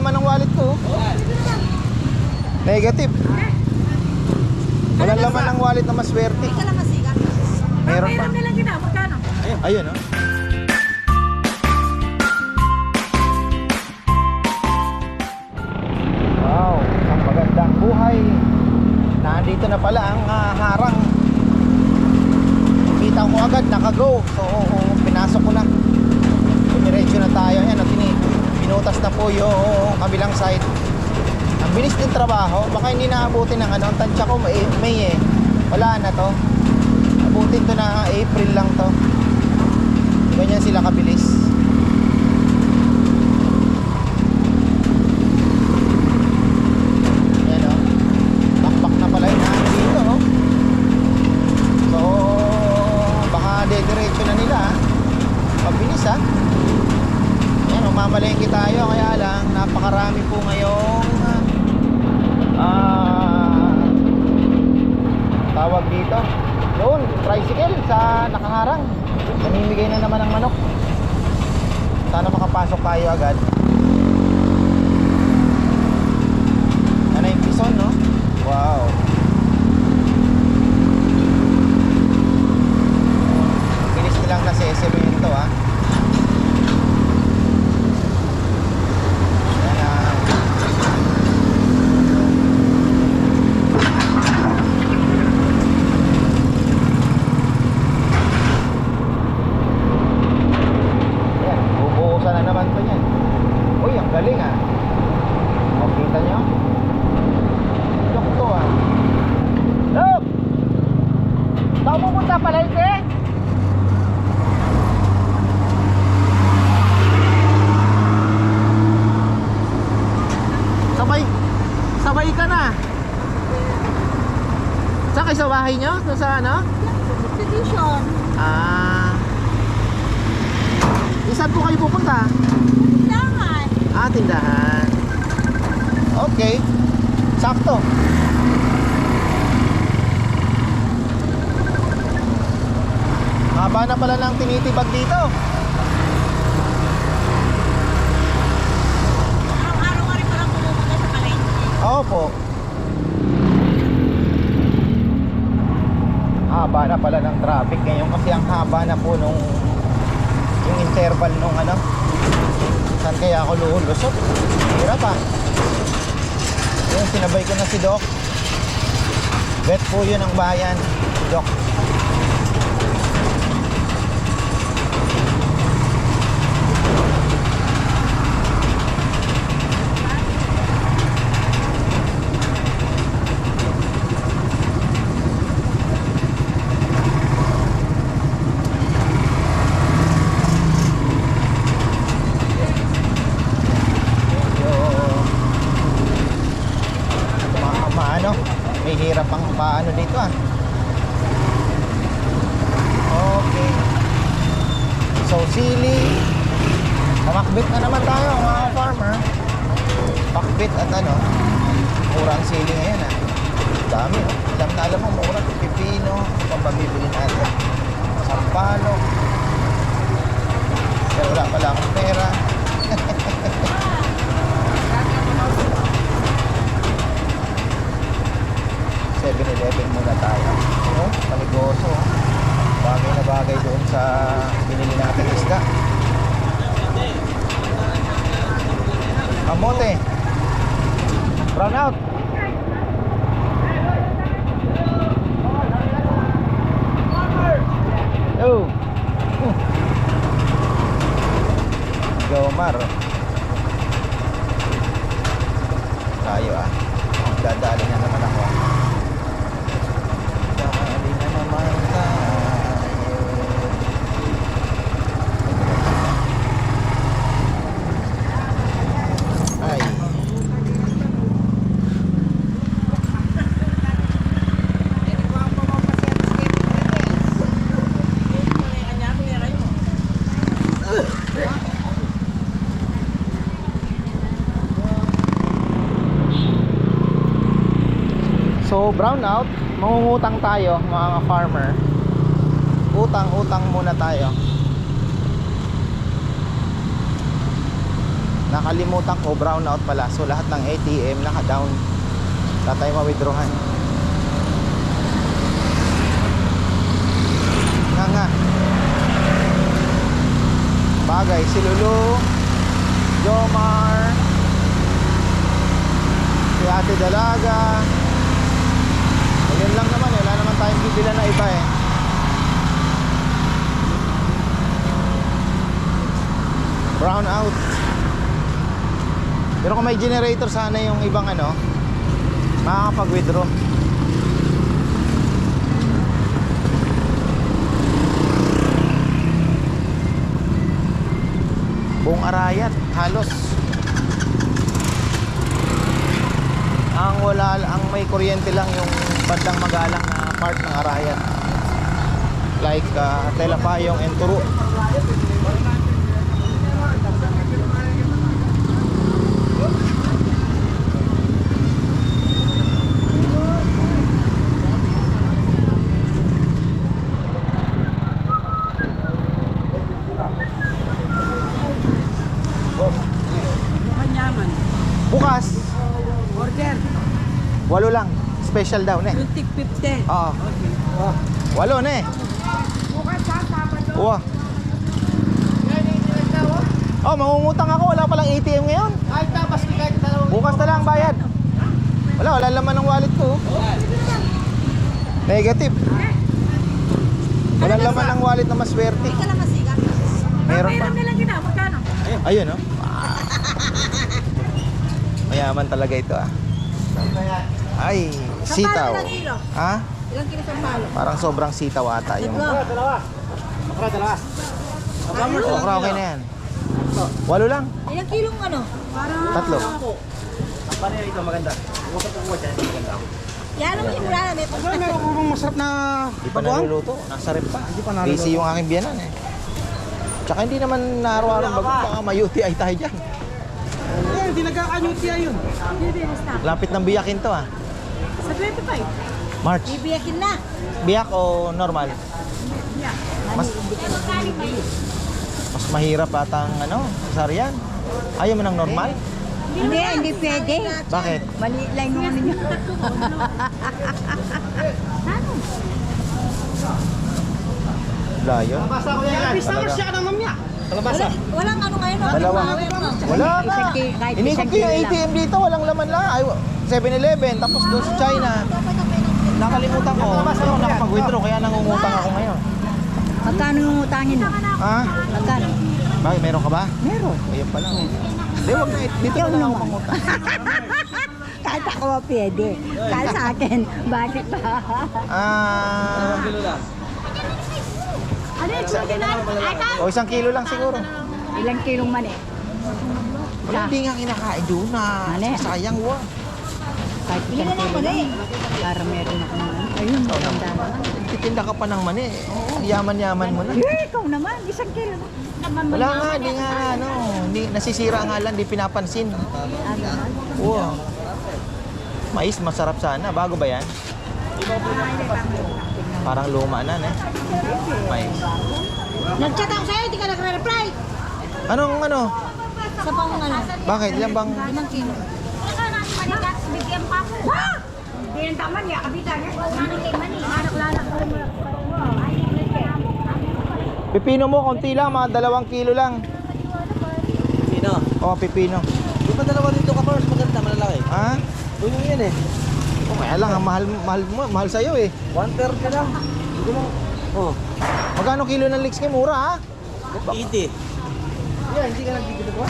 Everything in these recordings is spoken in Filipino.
laman ng wallet ko. Negative. Walang laman ng wallet na maswerte. Meron pa. Meron lang kita, magkano? Ayun, oh. Wow, isang magandang buhay. Nandito na pala ang ah, harang. Kita ko agad, nakago. So, pinasok ko na. Dumiretso na tayo. Ayan, at ini, pinutas na po yung kabilang side. Ang bilis din trabaho. Baka hindi naabutin ng ano. Ang tansya ko, May, May eh. Wala na to. Abutin to na April lang to. Ganyan sila kabilis. Yan o. Bakbak na pala yung hangin dito, no? So, baka dediretso na nila, ha? Mabilis, ha? Yan o, mamalengke tayo. Kaya lang, napakarami po ngayong ah, tawag dito. Doon, tricycle sa nakaharang. Namimigay na naman ng manok. Sana makapasok tayo agad. Ano yung pison, no? Wow. Bilis nilang nasa semento, ha? Yan, ah. Yan, bubuhusan na naman to yan. Uy, ang galing ah. O, kita nyo? Look to ah. Look! Saan mo pupunta pala ite? Sabay, sabay ka na. Saan kayo sa bahay nyo? Doon sa ano? Substitution. Ah. Saan po kayo pupunta? Kailangan. Ah, tindahan. Okay. Sakto. Haba na pala ng tinitibag dito. Araw-araw nga rin palang pumupunta sa palengke. Opo. Haba na pala ng traffic ngayon kasi ang haba na po nung yung interval nung ano. Saan kaya ako lulusot? Hirap ah. Yun, sinabay ko na si Doc. Bet po yun ang bayan, Doc. Medyo ma maano, may hirap ang paano dito ah. Okay. So sili. Kamakbit na naman tayo mga farmer. Pakbit at ano, murang sili ngayon ah. Dami oh. Alam na alam mo, mura. Pipino, pang babibili natin. Sampalok. Pero wala pala akong pera. 7-Eleven muna tayo. No? Panigoso. Bagay na bagay doon sa binili natin isda. Kamote. Brown out. Oh. Uh. Gomar. Tayo ah. Dadali na naman ako. Dadali na naman tayo. Ay. So brown out, mangungutang tayo mga farmer. Utang-utang muna tayo. Nakalimutan ko, brown out pala. So lahat ng ATM naka-down. Wala tayo ma-withdrawhan. Nga nga. Bagay, si Lulu, Jomar, si Ate Dalaga. Ayun lang naman eh. Wala naman tayong bibila na iba eh. Brown out. Pero kung may generator sana yung ibang ano, makakapag-withdraw. Buong Arayat, halos. Ang wala, ang may kuryente lang yung bandang magalang na part ng Arayat. Like uh, Telapayong and Turu. Kanyaman. Bukas, Order. walo lang. Special daw, ne? 2050. Oo. Walo, ne? Bukas sa Sabado. Uwa. Oh, mangungutang ako. Wala palang ATM ngayon. Ay, tapos kahit dalawang Bukas na lang bayad. Wala, wala laman ng wallet ko. Negative. Wala laman ng wallet na maswerte. Hindi ka lang masiga. Meron pa. Meron nilang gina. Magkano? Ayun, oh. Mayaman talaga ito, ah. Ay, sitaw. ilang kilo? Ha? Ilang kilo sa palo? Parang sobrang sitaw ata yung... Dalawa. Okra, okay na yan. Walo lang. Ilang kilong ano? Parang... Tatlo. Yan naman yung mula na may pag- meron ko bang masarap na Hindi pa naluluto. Nasa rep pa. Hindi pa naluluto. Busy yung aking biyanan eh. Tsaka hindi naman na araw-araw bago baka may-UTI ay tayo dyan. Eh, hindi nagkakanyutya yun. Hindi, basta. Lapit ng biyakin to ah. Sa 25. March. Bibiyakin na. Biyak o normal? Mas mas mahirap ata ang ano, sasaryan. Ayaw mo ng normal? Hindi, hindi pwede. Bakit? Mali lang ano niya. Layo. Bisa Talaga. ka siya ka ng mamya. Walang, ano ngayon. no? Dalawa. Wala na. Isang ki- kahit Inikot isang ko yung kilo lang. ATM dito, walang laman lang. Ay, 7-Eleven, tapos doon sa China. Nakalimutan ko. Ano, nakapag-withdraw, kaya nangungutang ako ngayon. Magkano yung utangin mo? Ha? Magkano? Bakit, meron ka ba? Meron. Ayun pala. oh. Hindi, wag na. Dito na lang ako mangutang. Kahit ako pwede. Kahit sa akin. Bakit pa? Ah, Ano yung? O isang kilo lang siguro. Ilang kilong mani? Wala, hindi nga kinakain doon na. Eh? Sayang wa. Kahit isang kilo lang. Para meron ako naman. Ayun, maganda naman. Titinda ka pa ng mani. Yaman-yaman mo na. Eh, ikaw naman. Isang kilo lang. Wala nga, hindi nga, ano, hindi, nasisira nga lang, di pinapansin. Naman? Wow. Mais, masarap sana. Bago ba yan? Parang luma na, ne? Mais. Nag-chat ako sa'yo, hindi ka nagre-reply. Anong, ano? Sa pang ano? Bakit? Yan bang... Limang kilo. Bigyan pa ako. Ha? Hindi yung tama niya, kabita niya. Mani kay mani. Anak lalak ko mo. Pipino mo, konti lang, mga dalawang kilo lang. Sino? O, pipino. Di ba dalawa dito ka first? Maganda, malalaki. Ha? Uy, yan eh. Kaya lang, ang mahal, mahal mahal sa'yo eh. One third ka lang. Hindi mo. Oh. Magkano kilo ng leeks ngayon? Mura ha? 80. Yeah, hindi ka nagtitipid ko.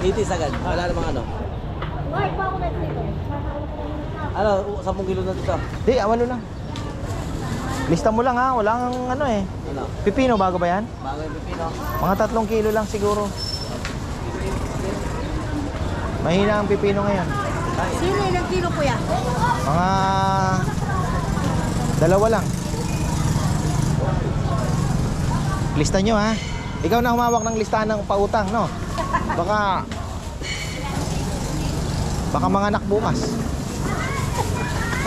80 sagad. Wala namang ano. Why pa ako nagtito? Ano, 10 kilo na dito. Di, awalo lang. Lista mo lang ha, wala kang ano eh. Ano? Pipino, bago ba yan? Bago yung pipino. Mga tatlong kilo lang siguro. Mahina ang pipino ngayon. Sino ilang kilo kuya? Mga dalawa lang. Lista nyo ha. Ikaw na humawak ng listahan ng pautang, no? Baka baka mga anak bukas.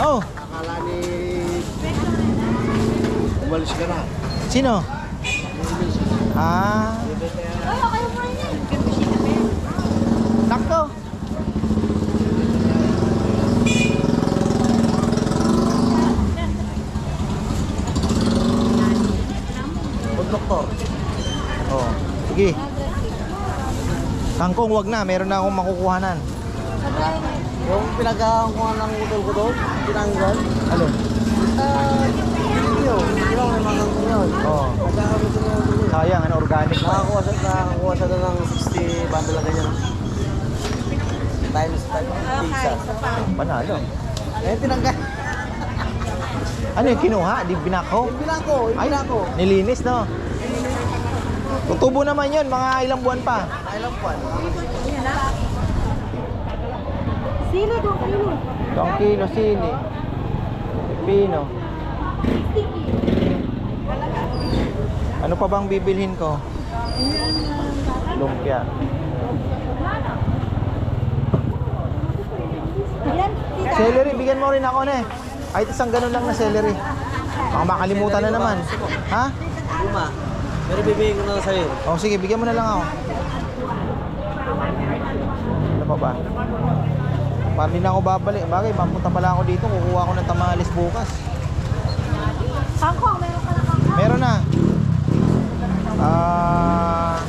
Oh, Akala ni... Umalis ka na. sino? Ah. Nako. Food doctor. Oh, sige. Kangkong wag na, meron na akong makukuhanan. Yung pinagkakuha ng utol ko doon, tinanggal. Alin? Ah, video. Di ba may mga kangkong yun? Oh, Nagkakamit ko yun. sayang, ano, organic pa. Nakakuha sa, nakakuha sa doon ng 60 bundle lang ganyan. Times 5 pizza. Panalo. Eh, tinanggal. Ano yung kinuha? Di binako? Yung binako, yung Ay, binako. nilinis, no? Tutubo naman yun, mga ilang buwan pa. Ilang buwan? Sino doon kilo? Isang kilo sili. Pino. Ano pa bang bibilhin ko? Lumpia. Celery, bigyan mo rin ako na eh. Kahit isang ganun lang na celery. Baka makalimutan na naman. Ha? Luma. Pero bibigyan ko na lang sa'yo. O sige, bigyan mo na lang ako. Ano pa ba? Parang di na ako babalik. Bagay, mapunta pala ako dito. Kukuha ako ng tamales bukas. Kangkong, meron ka na kangkong. Meron na. Ah,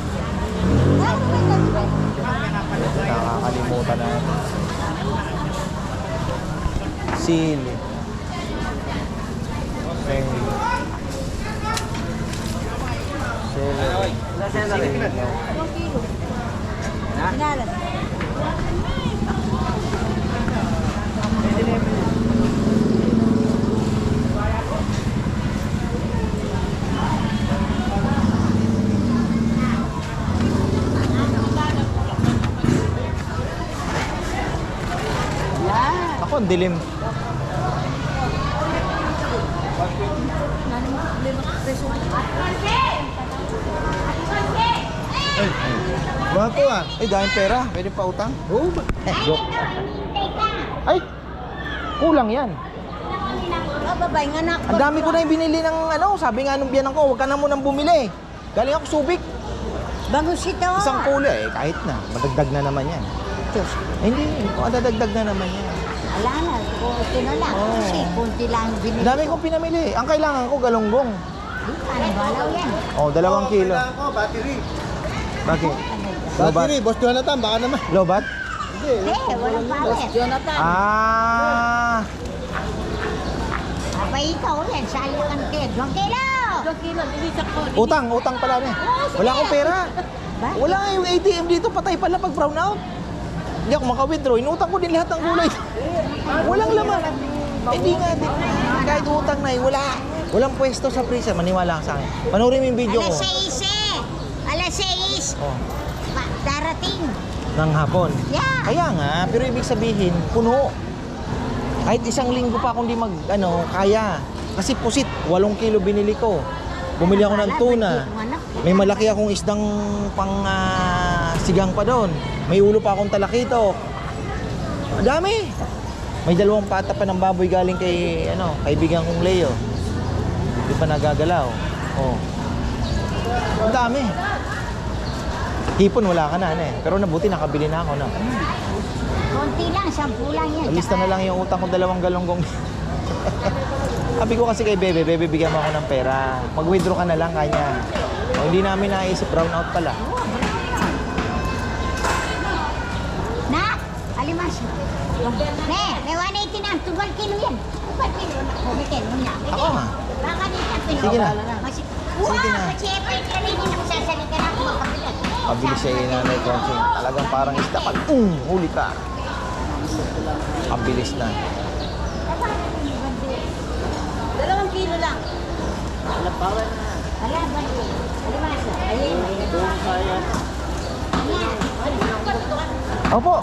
nakakalimutan na. Sili. Sili. Sili. Ilang celery? Ilang kilo? Ha? Pinalas. Ako, ang dilim. Bato ah. Ay, dahil pera. Pwede pa utang. Oo. Eh, joke. Ay, kulang yan. Babay nga na. Ang dami ko na yung binili ng ano, sabi nga nung biyanan ko, huwag ka na munang bumili. Galing ako subik. Bangus ito. Isang kulay, eh, kahit na. Madagdag na naman yan. Diyos. Hindi, madadagdag na naman yan. Ala na, kung ito na lang. Oo. Kasi kunti lang Ang binili. dami kong pinamili. Ang kailangan ko, galunggong. Di, Ano balaw yan? Oh, dalawang kilo. ko, battery. Bakit? Battery, Boss Jonathan, baka naman. Lobat? Hindi. Eh, walang. Jonathan. Ah, Abay ikaw yan, sali ka ng kilo. Dong kilo! Dong kilo, bilisak ko. utang, utang pala na. eh. Wala akong pera. Wala nga yung ATM dito, patay pala pag brown out. Hindi ako maka-withdraw. Inutang ko din lahat ng gulay. Walang laman. Eh, Hindi nga din. Kahit utang na eh, wala. Walang pwesto sa freezer. Maniwala ka sa akin. Panoorin mo yung video ko. Alas 6 eh. Alas 6. Oh, Pa- darating. ng hapon. Yeah. Kaya nga, pero ibig sabihin, puno. Kahit isang linggo pa akong di mag, ano, kaya. Kasi pusit, walong kilo binili ko. Bumili ako ng tuna. May malaki akong isdang pang ah, sigang pa doon. May ulo pa akong talakito. Dami. May dalawang pata pa ng baboy galing kay ano, kaibigan kong Leo. Hindi pa nagagalaw. Oh. Ang dami. Hipon wala ka na, ano eh. Pero nabuti nakabili na ako na. Konti lang, sampu lang yan. Alista na lang yung utang ko dalawang galonggong. Sabi ko kasi kay Bebe, Bebe bigyan mo ako ng pera. Mag-withdraw ka na lang kanya. O, hindi namin naisip brown out pala. Na, alimas. Ne, may 180 na. Tubal kilo yan. Tubal kilo na. Kumi kilo na. Ako nga. Baka dito pino. Sige na. Sige na. kasi pwede ka rin yung sasalita na ako makabilan. Pabili siya yung nanay Consing. Talagang parang isda pag, um, huli ka. Ang bilis na. Dalawang kilo lang. Wala pa rin na. Ala, balik. Alimas. Ayun. Doon kaya. Ayan. Opo.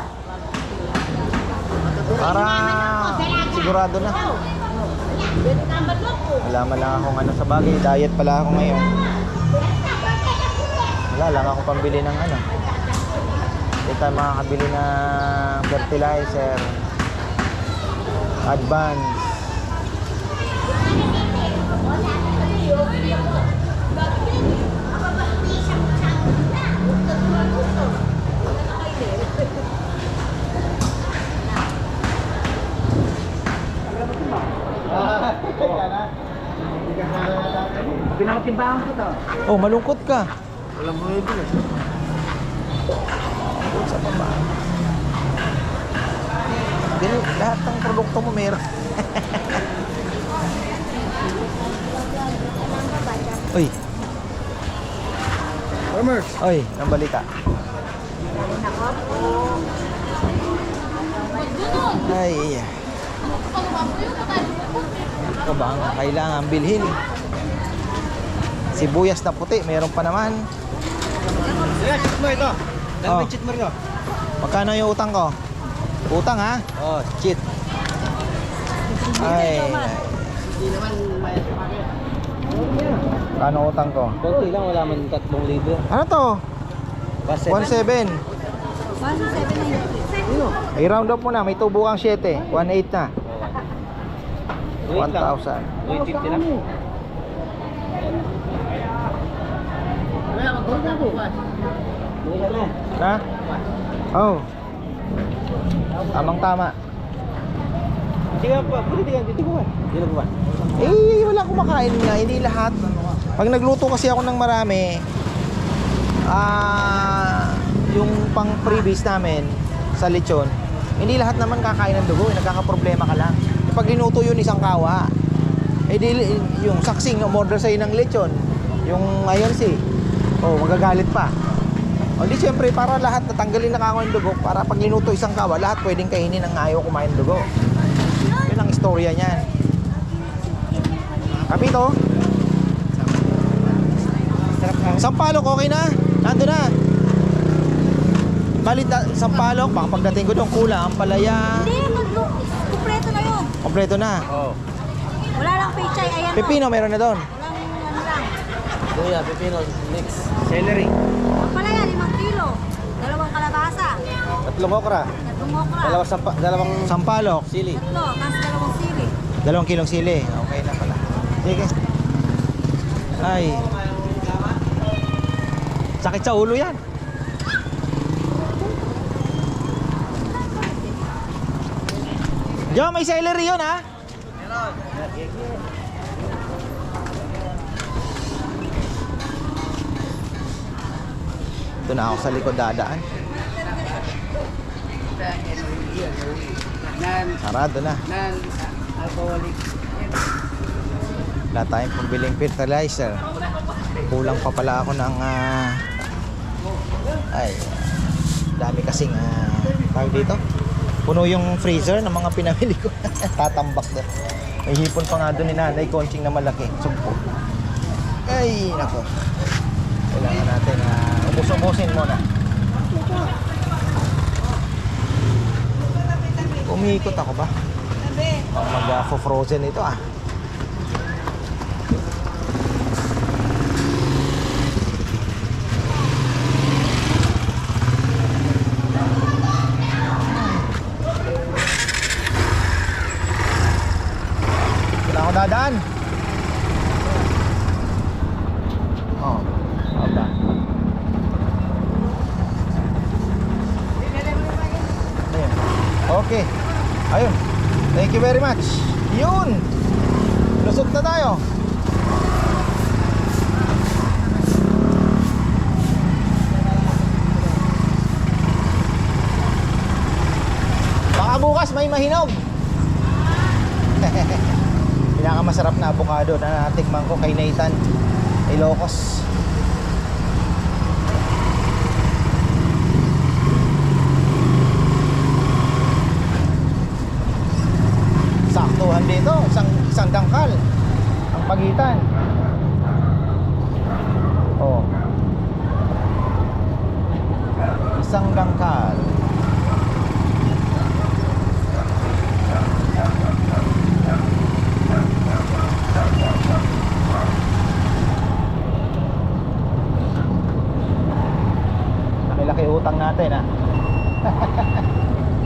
Para sigurado na. Alaman lang akong ano sa bagay. Diet pala ako ngayon. Wala lang ako pambili ng ano. Hindi tayo makakabili ng fertilizer. Advance. Wala ka timbangan ko to. Oh, malungkot ka. Walang bumibili. Malungkot sa baba. Ganun, lahat ng produkto mo meron. Uy, Farmers. oy, ang balita. Ay, ito ba ang kailangan bilhin? Sibuyas na puti, meron pa naman. Sige, cheat mo ito. Dahil Oh. cheat mo rin oh. Magkano yung utang ko? Utang ha? Oh, cheat. Ay. Hindi naman may Kano utang ko? Konti lang, wala man 3,000. Ano to? Basta 1.7. 1,790. Ay, round up mo na. May tubo kang 7. 1.8 na. 1,000. 1,050 lang. Wala, magkakita ko. Buhay na. Ha? Oh. Tamang tama. Ka pa, hindi ka, hindi ko? Hindi ko ba? Eh, wala kumakain nga. Hindi lahat. Pag nagluto kasi ako ng marami, ah, yung pang freebies namin sa lechon, hindi lahat naman kakain ng dugo. eh. Nagkakaproblema ka lang. Eh, Pag linuto yun isang kawa, eh di, yung saksing umorder sa'yo ng lechon, yung ngayon si, oh, magagalit pa. O di syempre, para lahat natanggalin na kako yung dugo, para pag linuto isang kawa, lahat pwedeng kainin ng ayaw kumain dugo. Yun ang istorya niyan. Kapito? Sampalok, okay na? Nando na. Balit na, sampalok, baka pagdating ko doon, kulang, ang palaya. Hindi, mag- kumpleto na yun. Kompleto na. Oo. Wala lang pichay, ayan Pepino, meron na doon. Kuya, pipino, mix. Celery. Ang palaya, limang kilo. Dalawang kalabasa. Tatlong okra. Tatlong okra. Dalawang sampa, dalawang Sampalok, sili. Tatlo, tapos dalawang sili. dalawang kilong sili. Okay na pala. Sige. Ay. Sakit sa ulo yan. Diyan, may celery yun ha? Ito na ako sa likod dadaan. Sarado na. nan, alcoholic. Wala tayong pagbiling fertilizer. Kulang pa pala ako ng ah, ay dami kasing uh, tawag dito. Puno yung freezer ng mga pinamili ko. Tatambak doon. May hipon pa nga doon ni nanay, konching na malaki. Sumpo. Ay, nako. Kailangan natin na uh, ubus-ubusin muna. Umiikot ako ba? Mag-frozen ito ah. Kailangan ko dadaan. Oh, aba. Ayun. Okay. Ayun. Thank you very much. Yun. Lusot na tayo. Baka bukas may mahinog. Pinakamasarap na avocado na natikman ko kay Nathan Ilocos. Saktuhan dito, isang dangkal ang pagitan. Oh. Isang dangkal. Laki-laki utang natin ha.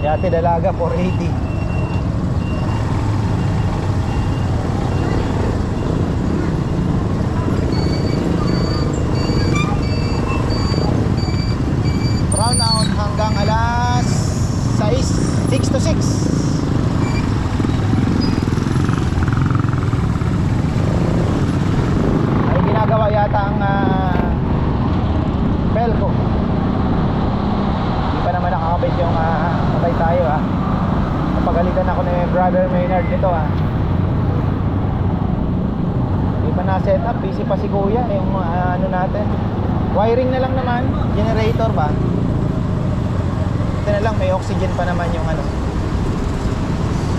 Yate dalaga 480. Round out hanggang alas 6, 6 to 6. Ay, di na tayo ha. Napagalitan ako ni brother Maynard nito ha. Hindi pa na-set up, busy pa si kuya yung ah, ano natin. Wiring na lang naman, generator ba? Ito na lang, may oxygen pa naman yung ano.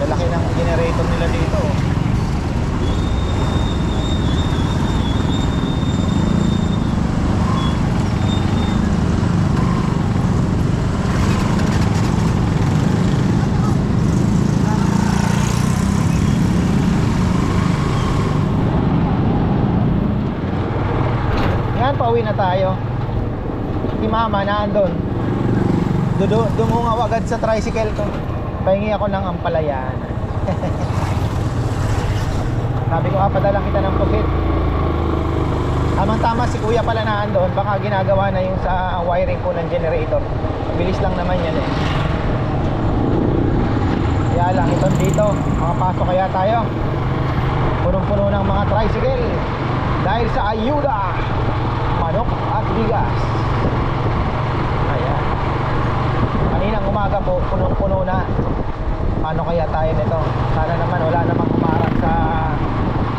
Lalaki ng generator nila dito. oh. Yan, pauwi na tayo. Si mama naandun. Dudu dumungaw agad sa tricycle ko. Pahingi ako ng ampalayan. Sabi ko, ah, padalang kita ng pusit. Tamang-tama si kuya pala naandun. Baka ginagawa na yung sa wiring ko ng generator. Bilis lang naman yan eh. Kaya lang, itong dito. Makapasok kaya tayo. Punong-puno ng mga tricycle. Dahil sa ayuda, bigas. Ayan. Kaninang umaga po, punong-puno na. Paano kaya tayo nito? Sana naman wala namang kumarang sa...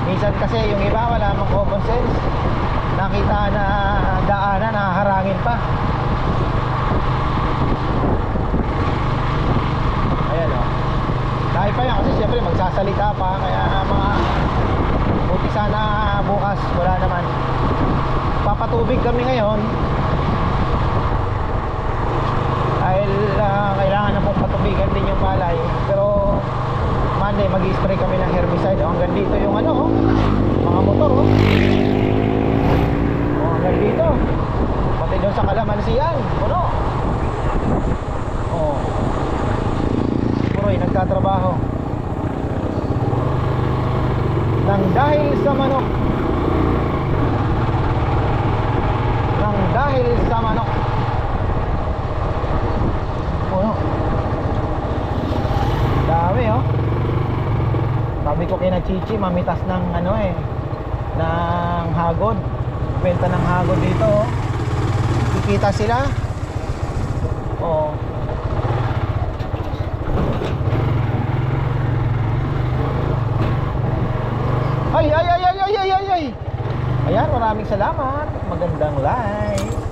Minsan kasi yung iba wala namang common sense. Nakita na daanan, nahaharangin pa. Ayan o. Dahil pa yan kasi siyempre magsasalita pa. Kaya mga... Buti sana bukas wala naman. Papatubig kami ngayon. Dahil ah, kailangan na pong patubigan din yung palay. Pero Monday mag-spray kami ng herbicide. Oh, hanggang dito yung ano, oh. mga motor. Oh. Oh, hanggang dito. Pati doon sa kalamansiyan. Puno. Oh. Puroy, nagtatrabaho. Nang dahil sa manok. Nang dahil sa manok. Puno. Dami oh. Sabi ko kay na Chichi, mamitas ng ano eh, ng hagod. Benta ng hagod dito oh. Kikita sila. Oh. Ay, ay, ay, ay, ay, ay, ay, ay. Ayan, maraming salamat. Magandang live.